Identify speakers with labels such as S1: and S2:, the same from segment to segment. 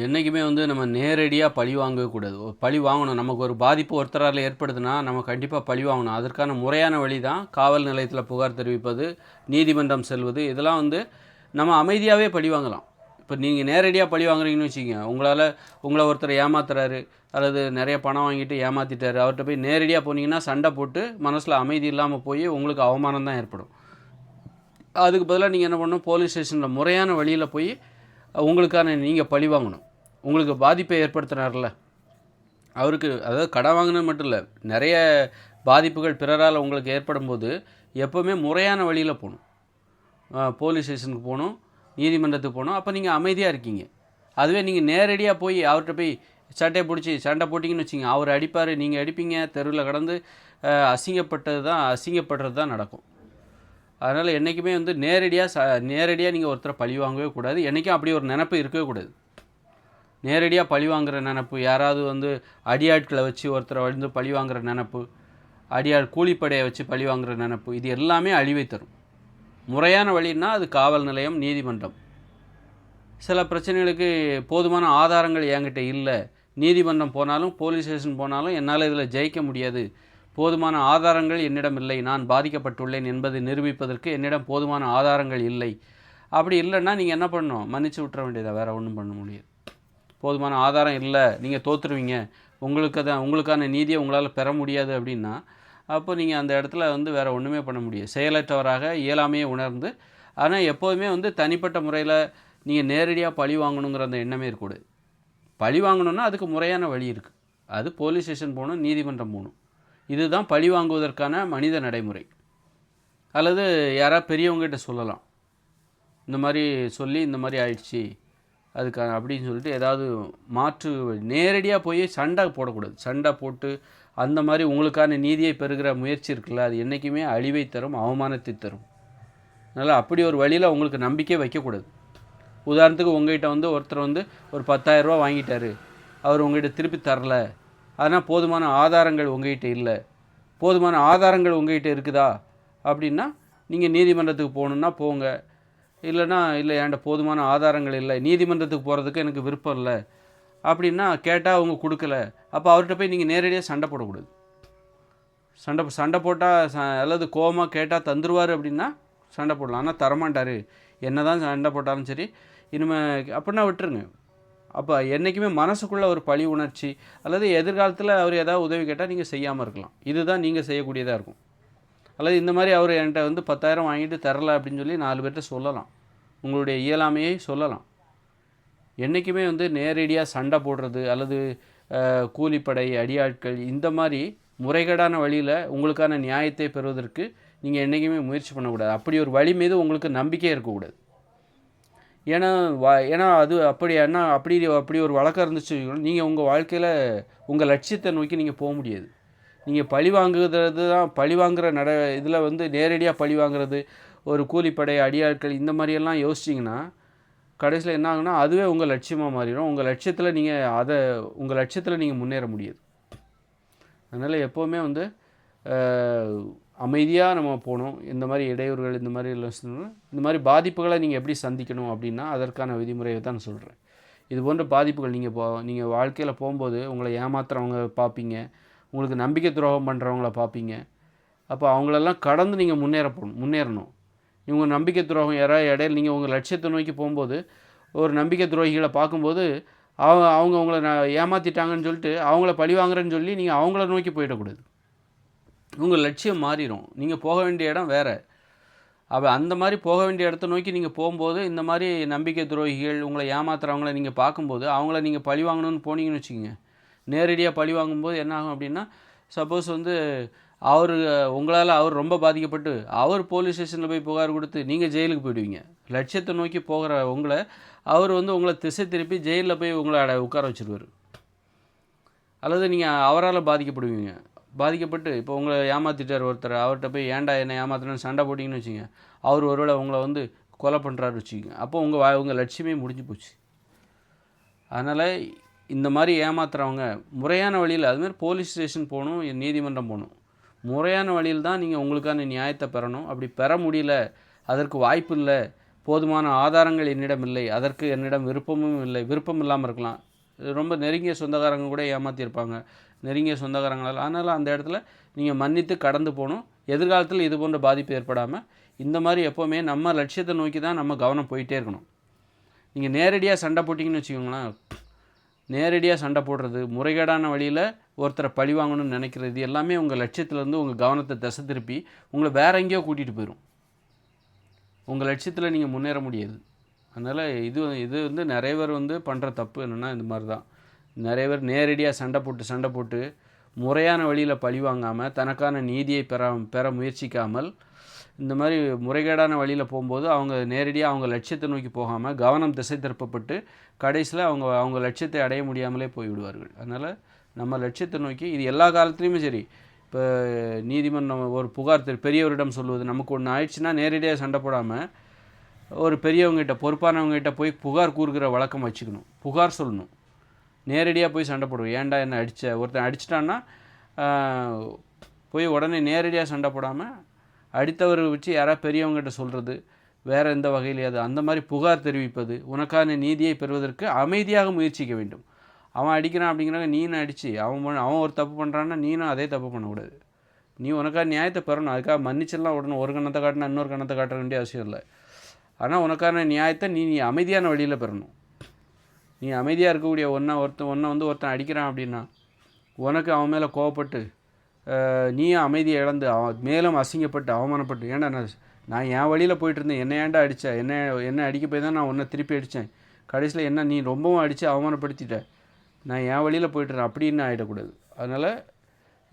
S1: என்றைக்குமே வந்து நம்ம நேரடியாக பழி வாங்கக்கூடாது பழி வாங்கணும். நமக்கு ஒரு பாதிப்பு ஒருத்தரால் ஏற்படுதுன்னா நம்ம கண்டிப்பாக பழி வாங்கணும். அதற்கான முறையான வழி தான் காவல் நிலையத்தில் புகார் தெரிவிப்பது நீதிமன்றம் செல்வது. இதெல்லாம் வந்து நம்ம அமைதியாகவே பழி வாங்கலாம். இப்போ நீங்கள் நேரடியாக பழி வாங்குறீங்கன்னு வச்சுக்கோங்க. உங்களால் உங்களை ஒருத்தர் ஏமாத்துறாரு அல்லது நிறைய பணம் வாங்கிட்டு ஏமாற்றிட்டாரு அவர்கிட்ட போய் நேரடியாக போனீங்கன்னா சண்டை போட்டு மனசில் அமைதி இல்லாமல் போய் உங்களுக்கு அவமானம் தான் ஏற்படும். அதுக்கு பதிலாக நீங்கள் என்ன பண்ணணும்? போலீஸ் ஸ்டேஷனில் முறையான வழியில் போய் உங்களுக்கான நீங்கள் பழி வாங்கணும். உங்களுக்கு பாதிப்பை ஏற்படுத்தினார்ல? அவருக்கு அதாவது கடன் வாங்கினது மட்டும் இல்லை நிறைய பாதிப்புகள் பிறரால் உங்களுக்கு ஏற்படும் போது எப்போவுமே முறையான வழியில் போகணும். போலீஸ் ஸ்டேஷனுக்கு போகணும் நீதிமன்றத்துக்கு போகணும். அப்போ நீங்கள் அமைதியாக இருக்கீங்க. அதுவே நீங்கள் நேரடியாக போய் அவர்கிட்ட போய் சட்டையை பிடிச்சி சண்டை போட்டிங்கன்னு வச்சிங்க அவர் அடிப்பார் நீங்கள் அடிப்பீங்க தெருவில் கடந்து அசிங்கப்பட்டது தான் அசிங்கப்படுறது தான் நடக்கும். அதனால் என்றைக்குமே வந்து நேரடியாக ச நேரடியாக நீங்கள் ஒருத்தரை பழி வாங்கவே கூடாது. என்றைக்கும் அப்படி ஒரு நினப்பு இருக்கவே கூடாது. நேரடியாக பழி வாங்குற நினப்பு யாராவது வந்து அடியாட்களை வச்சு ஒருத்தரை வந்து பழி வாங்குகிற நினப்பு அடியாள் கூலிப்படையை வச்சு பழி வாங்குற நினப்பு இது எல்லாமே அழிவை தரும். முறையான வழின்னா அது காவல் நிலையம் நீதிமன்றம். சில பிரச்சனைகளுக்கு போதுமான ஆதாரங்கள் என்கிட்ட இல்லை. நீதிமன்றம் போனாலும் போலீஸ் ஸ்டேஷன் போனாலும் என்னால் இதில் ஜெயிக்க முடியாது. போதுமான ஆதாரங்கள் என்னிடம் இல்லை நான் பாதிக்கப்பட்டுள்ளேன் என்பதை நிரூபிப்பதற்கு என்னிடம் போதுமான ஆதாரங்கள் இல்லை. அப்படி இல்லைன்னா நீங்கள் என்ன பண்ணணும்? மன்னிச்சு விட்டுற வேண்டியதா? வேறு ஒன்றும் பண்ண முடியாது. போதுமான ஆதாரம் இல்லை நீங்கள் தோற்றுருவீங்க உங்களுக்கு தான் உங்களுக்கான நீதியை உங்களால் பெற முடியாது அப்படின்னா அப்போ நீங்கள் அந்த இடத்துல வந்து வேறு ஒன்றுமே பண்ண முடியாது. செயலற்றவராக இயலாமையே உணர்ந்து ஆனால் எப்போதுமே வந்து தனிப்பட்ட முறையில் நீங்கள் நேரடியாக பழி வாங்கணுங்கிற அந்த எண்ணமே இருக்கக்கூடாது. பழி வாங்கணுன்னா அதுக்கு முறையான வழி இருக்குது அது போலீஸ் ஸ்டேஷன் போகணும் நீதிமன்றம் போகணும். இதுதான் பழி வாங்குவதற்கான மனித நடைமுறை. அல்லது யாராவது பெரியவங்ககிட்ட சொல்லலாம். இந்த மாதிரி சொல்லி இந்த மாதிரி ஆயிடுச்சு. அதுக்கான அப்படின்னு சொல்லிட்டு ஏதாவது மாற்று நேரடியாக போய் சண்டை போடக்கூடாது. சண்டை போட்டு அந்த மாதிரி உங்களுக்கான நீதியை பெறுகிற முயற்சி இருக்குல்ல அது என்றைக்குமே அழிவை தரும் அவமானத்தை தரும். அதனால் அப்படி ஒரு வழியில் உங்களுக்கு நம்பிக்கை வைக்கக்கூடாது. உதாரணத்துக்கு உங்ககிட்ட வந்து ஒருத்தர் வந்து ஒரு பத்தாயிரரூபா வாங்கிட்டார். அவர் உங்கள்கிட்ட திருப்பி தரல. அதனால் போதுமான ஆதாரங்கள் உங்ககிட்ட இல்லை. போதுமான ஆதாரங்கள் உங்ககிட்ட இருக்குதா? அப்படின்னா நீங்கள் நீதிமன்றத்துக்கு போகணுன்னா போங்க. இல்லைன்னா இல்லை என்கிட்ட போதுமான ஆதாரங்கள் இல்லை நீதிமன்றத்துக்கு போகிறதுக்கு எனக்கு விருப்பம் இல்லை. அப்படின்னா கேட்டால் அவங்க கொடுக்கல. அப்போ அவர்கிட்ட போய் நீங்கள் நேரடியாக சண்டை போடக்கூடாது. சண்டை சண்டை போட்டால் ச அல்லது கோவமாக கேட்டால் தந்துருவார் அப்படின்னா சண்டை போடலாம். ஆனால் தரமாட்டார். என்ன தான் சண்டை போட்டாலும் சரி இனிமேல் அப்படின்னா விட்டுருங்க. அப்போ என்றைக்குமே மனசுக்குள்ளே ஒரு பழி உணர்ச்சி அல்லது எதிர்காலத்தில் அவர் ஏதாவது உதவி கேட்டால் நீங்கள் செய்யாமல் இருக்கலாம். இதுதான் நீங்கள் செய்யக்கூடியதாக இருக்கும். அல்லது இந்த மாதிரி அவர் என்கிட்ட வந்து பத்தாயிரம் வாங்கிட்டு தரல அப்படின்னு சொல்லி நாலு பேர்கிட்ட சொல்லலாம். உங்களுடைய இயலாமையை சொல்லலாம். என்றைக்குமே வந்து நேரடியாக சண்டை போடுறது அல்லது கூலிப்படை அடியாட்கள் இந்த மாதிரி முறைகேடான வழியில் உங்களுக்கான நியாயத்தை பெறுவதற்கு நீங்கள் என்றைக்குமே முயற்சி பண்ணக்கூடாது. அப்படி ஒரு வழி மீது உங்களுக்கு நம்பிக்கை இருக்கக்கூடாது. ஏன்னா ஏன்னா அது அப்படி என்ன அப்படி அப்படி ஒரு வழக்கம் இருந்துச்சு. நீங்கள் உங்கள் வாழ்க்கையில் உங்கள் லட்சியத்தை நோக்கி நீங்கள் போக முடியாது. நீங்கள் பழி வாங்குறது தான் பழி வாங்குற நட இதில் வந்து நேரடியாக பழி வாங்குறது ஒரு கூலிப்படை அடியாட்கள் இந்த மாதிரியெல்லாம் யோசிச்சிங்கன்னா கடைசியில் என்ன ஆகுனா அதுவே உங்கள் லட்சியமாக மாறிடும். உங்கள் லட்சியத்தில் நீங்கள் அதை உங்கள் லட்சியத்தில் நீங்கள் முன்னேற முடியாது. அதனால் எப்போவுமே வந்து அமைதியாக நம்ம போகணும் இந்த மாதிரி இடையூறுகள் இந்த மாதிரி இந்த மாதிரி பாதிப்புகளை நீங்கள் எப்படி சந்திக்கணும் அப்படின்னா அதற்கான விதிமுறையை தான் நான் சொல்கிறேன் இது போன்ற பாதிப்புகள் நீங்கள் போ நீங்கள் வாழ்க்கையில் போகும்போது உங்களை ஏமாத்துறவங்க பார்ப்பீங்க உங்களுக்கு நம்பிக்கை துரோகம் பண்ணுறவங்கள பார்ப்பீங்க அப்போ அவங்களெல்லாம் கடந்து நீங்கள் முன்னேற போகணும் முன்னேறணும். இவங்க நம்பிக்கை துரோகம் யாராவது இடையில நீங்கள் உங்கள் லட்சியத்தை நோக்கி போகும்போது ஒரு நம்பிக்கை துரோகிகளை பார்க்கும்போது அவங்க அவங்க உங்களை நான் ஏமாற்றிட்டாங்கன்னு சொல்லிட்டு அவங்கள பழி வாங்குறேன்னு சொல்லி நீங்கள் அவங்கள நோக்கி போயிடக்கூடாது. உங்கள் லட்சியம் மாறிடும் நீங்கள் போக வேண்டிய இடம் வேறு. அப்போ அந்த மாதிரி போக வேண்டிய இடத்த நோக்கி நீங்கள் போகும்போது இந்த மாதிரி நம்பிக்கை துரோகிகள் உங்களை ஏமாத்துறவங்கள நீங்கள் பார்க்கும்போது அவங்கள நீங்கள் பழி வாங்கணும்னு போனீங்கன்னு வச்சுக்கோங்க. நேரடியாக பழி வாங்கும்போது என்ன ஆகும் அப்படின்னா சப்போஸ் வந்து அவர் உங்களால் அவர் ரொம்ப பாதிக்கப்பட்டு அவர் போலீஸ் ஸ்டேஷனில் போய் புகார் கொடுத்து நீங்கள் ஜெயிலுக்கு போயிடுவீங்க. லட்சியத்தை நோக்கி போகிற உங்களை அவர் வந்து உங்களை திசை திருப்பி ஜெயிலில் போய் உங்களை அட உட்கார வச்சுருவார். அல்லது நீங்கள் அவரால் பாதிக்கப்படுவீங்க. பாதிக்கப்பட்டு இப்போ உங்களை ஏமாற்றிட்டார் ஒருத்தர் அவர்கிட்ட போய் ஏன்டா என்னை ஏமாத்தினு சண்டை போட்டிங்கன்னு வச்சுங்க அவர் ஒருவேளை உங்களை வந்து கொலை பண்ணுறாரு வச்சுக்கோங்க. அப்போ உங்கள் வா உங்கள் லட்சியமே முடிஞ்சு போச்சு. அதனால் இந்த மாதிரி ஏமாத்துறவங்க முறையான வழியில் அதுமாதிரி போலீஸ் ஸ்டேஷன் போகணும் நீதிமன்றம் போகணும். முறையான வழியில் தான் நீங்கள் உங்களுக்கான நியாயத்தை பெறணும். அப்படி பெற முடியல அதற்கு வாய்ப்பு இல்லை போதுமான ஆதாரங்கள் என்னிடம் இல்லை அதற்கு என்னிடம் விருப்பமும் இல்லை விருப்பம் இல்லாமல் இருக்கலாம். ரொம்ப நெருங்கிய சொந்தக்காரங்க கூட ஏமாற்றிருப்பாங்க நெருங்கிய சொந்தக்காரங்களால். அதனால் அந்த இடத்துல நீங்கள் மன்னித்து கடந்து போகணும். எதிர்காலத்தில் இது போன்ற பாதிப்பு ஏற்படாமல் இந்த மாதிரி எப்போவுமே நம்ம லட்சியத்தை நோக்கி தான் நம்ம கவனம் போயிட்டே இருக்கணும். நீங்கள் நேரடியாக சண்டை போட்டிங்கன்னு வச்சுக்கோங்களேன். நேரடியாக சண்டை போடுறது முறைகேடான வழியில் ஒருத்தரை பழி வாங்கணும்னு நினைக்கிறது எல்லாமே உங்கள் லட்சியத்துலேருந்து உங்கள் கவனத்தை திசை திருப்பி உங்களை வேற எங்கேயோ கூட்டிகிட்டு போயிடும் உங்கள் லட்சியத்தில் நீங்கள் முன்னேற முடியாது. அதனால் இது இது வந்து நிறைய பேர் வந்து பண்ணுற தப்பு என்னென்னா இந்த மாதிரி தான் நிறைய பேர் நேரடியாக சண்டை போட்டு சண்டை போட்டு முறையான வழியில் பழி வாங்காமல் தனக்கான நீதியை பெற பெற முயற்சிக்காமல் இந்த மாதிரி முறைகேடான வழியில் போகும்போது அவங்க நேரடியாக அவங்க லட்சியத்தை நோக்கி போகாமல் கவனம் திசை திருப்பப்பட்டு கடைசியில் அவங்க அவங்க லட்சியத்தை அடைய முடியாமலே போய்விடுவார்கள். அதனால் நம்ம லட்சியத்தை நோக்கி இது எல்லா காலத்துலேயுமே சரி. இப்போ நீதிமன்றம் ஒரு புகார் பெரியவரிடம் சொல்லுவது நமக்கு ஒன்று ஆயிடுச்சுன்னா நேரடியாக சண்டை போடாமல் ஒரு பெரியவங்ககிட்ட பொறுப்பானவங்ககிட்ட போய் புகார் கூறுகிற வழக்கம் வச்சுக்கணும். புகார் சொல்லணும். நேரடியாக போய் சண்டை போடுவோம் ஏன்டா என்ன அடித்த ஒருத்தன் அடிச்சிட்டான்னா போய் உடனே நேரடியாக சண்டை போடாமல் அடித்தவரை வச்சு யாராவது பெரியவங்ககிட்ட சொல்கிறது வேறு எந்த வகையிலையாவது அந்த மாதிரி புகார் தெரிவிப்பது உனக்கான நீதியை பெறுவதற்கு அமைதியாக முயற்சிக்க வேண்டும். அவன் அடிக்கிறான் அப்படிங்கிறாங்க நீனும் அடித்து அவன் பண்ண- அவன் ஒரு தப்பு பண்ணுறான்னா நீனும் அதே தப்பு பண்ணக்கூடாது. நீ உனக்காக நியாயத்தை பெறணும். அதுக்காக மன்னிச்செல்லாம் உடனே ஒரு கணத்தை காட்டினா இன்னொரு கணத்தை காட்ட வேண்டிய அவசியம் இல்லை. ஆனால் உனக்கான நியாயத்தை நீ நீ அமைதியான வழியில் பெறணும். நீ அமைதியாக இருக்கக்கூடிய ஒன்றா ஒருத்தன் ஒன்றை வந்து ஒருத்தன் அடிக்கிறான் அப்படின்னா உனக்கு அவன் மேலே கோவப்பட்டு நீயும் அமைதியை இழந்து அவன் மேலும் அசிங்கப்பட்டு அவமானப்பட்டு ஏன்டா நான் நான் என் வழியில் போயிட்டுருந்தேன் என்ன ஏன்டா அடித்த என்ன என்ன அடிக்க போய் தான் நான் உன்னை திருப்பி அடித்தேன் கடைசியில் என்ன நீ ரொம்பவும் அடித்து அவமானப்படுத்திட்ட. நான் என் வழியில் போயிட்டுறேன் அப்படின்னு ஆகிடக்கூடாது அதனால்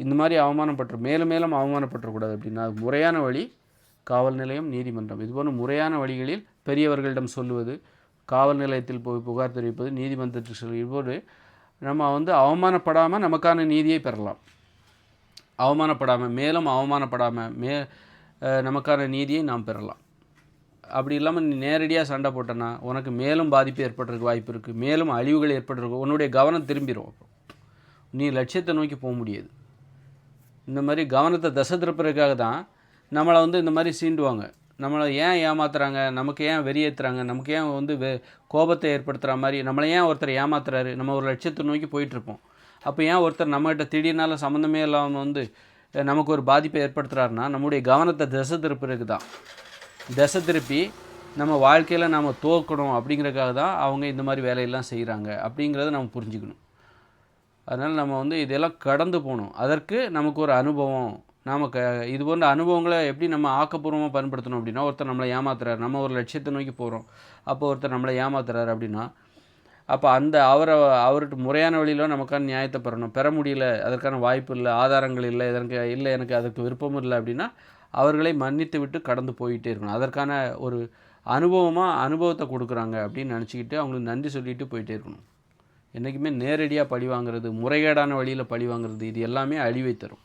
S1: இந்த மாதிரி அவமானப்பட்டு மேலும் மேலும் அவமானப்பட்டுறக்கூடாது அப்படின்னா முறையான வழி. காவல் நிலையம் நீதிமன்றம். இதுபோன்ற முறையான வழிகளில் பெரியவர்களிடம் சொல்லுவது காவல் நிலையத்தில் போய் புகார் தெரிவிப்பது நீதிமன்றத்தில் சொல்லி இதுபோது நம்ம வந்து அவமானப்படாமல் நமக்கான நீதியை பெறலாம். அவமானப்படாமல் மேலும் அவமானப்படாமல் மே நமக்கான நீதியை நாம் பெறலாம். அப்படி இல்லாமல் நீ நேரடியாக சண்டை போட்டனா உனக்கு மேலும் பாதிப்பு ஏற்படுறதுக்கு வாய்ப்பு இருக்குது மேலும் அழிவுகள் ஏற்படுறதுக்கு உன்னுடைய கவனம் திரும்பிடும் அப்புறம் நீ லட்சியத்தை நோக்கி போக முடியாது. இந்த மாதிரி கவனத்தை தசை திருப்புறதுக்காக தான் நம்மளை வந்து இந்த மாதிரி சீண்டுவாங்க. நம்மளை ஏன் ஏமாத்துறாங்க? நமக்கு ஏன் வெறியேற்றுறாங்க நமக்கு ஏன் வந்து வெ கோபத்தை ஏற்படுத்துகிற மாதிரி நம்மளை ஏன் ஒருத்தர் ஏமாத்துறாரு? நம்ம ஒரு லட்சத்தை நோக்கி போயிட்டுருப்போம். அப்போ ஏன் ஒருத்தர் நம்மகிட்ட திடீர்னால சம்மந்தமே இல்லாமல் வந்து நமக்கு ஒரு பாதிப்பை ஏற்படுத்துகிறாருன்னா நம்முடைய கவனத்தை திசை திருப்புறதுக்கு தான். திசை திருப்பி நம்ம வாழ்க்கையில் நாம் தோக்கணும் அப்படிங்கிறதுக்காக தான் அவங்க இந்த மாதிரி வேலையெல்லாம் செய்கிறாங்க அப்படிங்கிறத நம்ம புரிஞ்சுக்கணும். அதனால் நம்ம வந்து இதெல்லாம் கடந்து போகணும். அதற்கு நமக்கு ஒரு அனுபவம் நாம் க இது போன்ற அனுபவங்களை எப்படி நம்ம ஆக்கப்பூர்வமாக பயன்படுத்தணும் அப்படின்னா ஒருத்தர் நம்மளை ஏமாத்துறாரு. நம்ம ஒரு லட்சியத்தை நோக்கி போகிறோம் அப்போ ஒருத்தர் நம்மளை ஏமாத்துறாரு அப்படின்னா அப்போ அந்த அவரை அவர்கிட்ட முறையான வழியில் நமக்கான நியாயத்தை பெறணும். பெற முடியல அதற்கான வாய்ப்பு இல்லை ஆதாரங்கள் இல்லை இதற்கு இல்லை எனக்கு அதுக்கு விருப்பம் இல்லை அப்படின்னா அவர்களை மன்னித்து விட்டு கடந்து போயிட்டே இருக்கணும். அதற்கான ஒரு அனுபவமாக அனுபவத்தை கொடுக்குறாங்க அப்படின்னு நினச்சிக்கிட்டு அவங்களுக்கு நன்றி சொல்லிட்டு போயிட்டே இருக்கணும். என்றைக்குமே நேரடியாக பழி வாங்குறது முறைகேடான வழியில் பழி வாங்குறது இது எல்லாமே அழிவை தரும்.